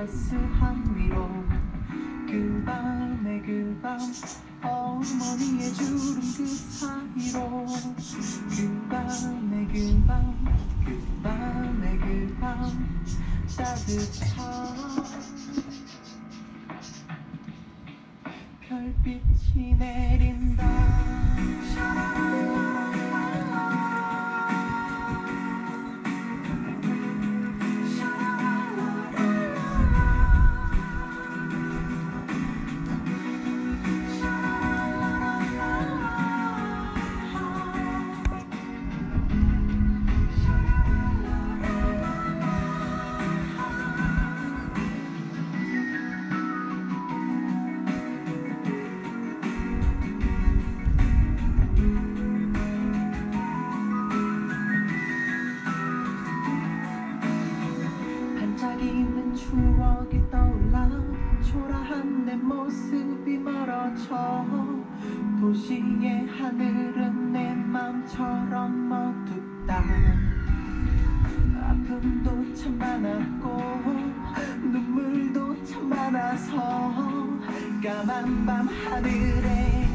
따스한 위로. 그 밤에 그밤 어머니의 주름 그 사이로. 그 밤에 그밤 그 밤에 그밤 따뜻한 별빛이 내린다 추억이 떠올라 초라한 내 모습이 멀어져 도시의 하늘은 내 맘처럼 어둡다. 아픔도 참 많았고 눈물도 참 많아서 까만 밤 하늘에